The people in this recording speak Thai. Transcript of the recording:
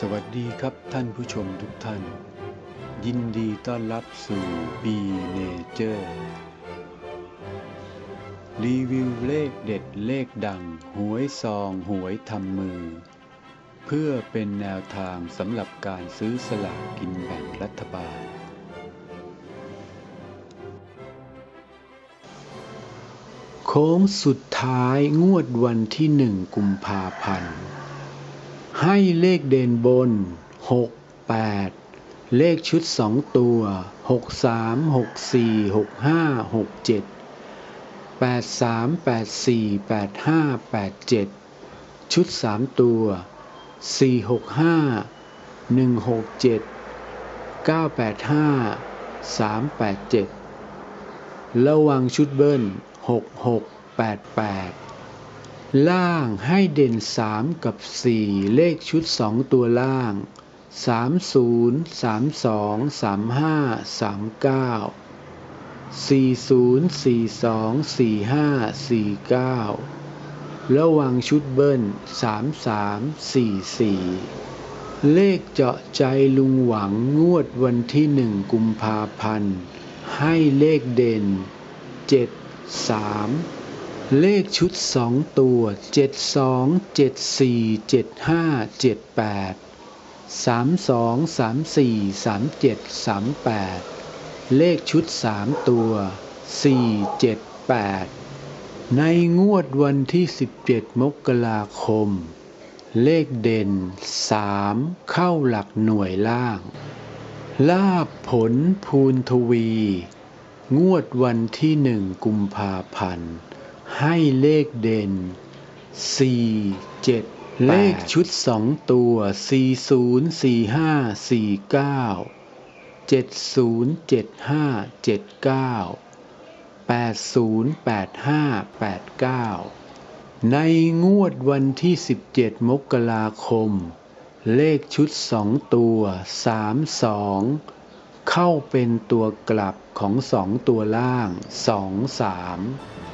สวัสดีครับท่านผู้ชมทุกท่าน ยินดีต้อนรับสู่ B Nature รีวิวเลขเด็ดเลขดัง หวยซองหวยทำมือ เพื่อเป็นแนวทางสำหรับการซื้อสลากกินแบ่งรัฐบาล โค้งสุดท้ายงวดวันที่หนึ่งกุมภาพันธ์ ให้เลขเด่นบน 6 8 เลขชุด 2 ตัว 6 3 6 4 6 5 6 7 8 3 8 4 8 5 8 7 ชุด 3 ตัว 4 6 5 1 6 7 9 8 5 3 8 7 ระวังชุดเบิ้ล 6 6 8 8 ล่างให้เด่น 3 กับ 4 เลขชุด 2 ตัวล่าง 30 32 35 39 40 42 45 49 ระวังชุดเบิ้ล 33 44 เลขเจาะใจลุงหวังงวดวันที่ 1 กุมภาพันธ์ ให้เลขเด่น 7 3 เลขชุด2ตัว 72 74 75 78 32 34 37 38 เลขชุด 3 ตัว 4 7 8 ในงวดวันที่ 17 มกราคม เลขเด่น 3 เข้าหลักหน่วยล่าง ลาบผลภูนทวี งวดวันที่หนึ่งกุมภาพันธ์ ให้เลขเด่น 4 7 เลขชุด 2 ตัว 40 45 49 70 75 79 80 85 89 ในงวดวันที่ 17 มกราคม เลขชุด 2 ตัว 32 เข้าเป็นตัวกลับของ 2 ตัวล่าง 23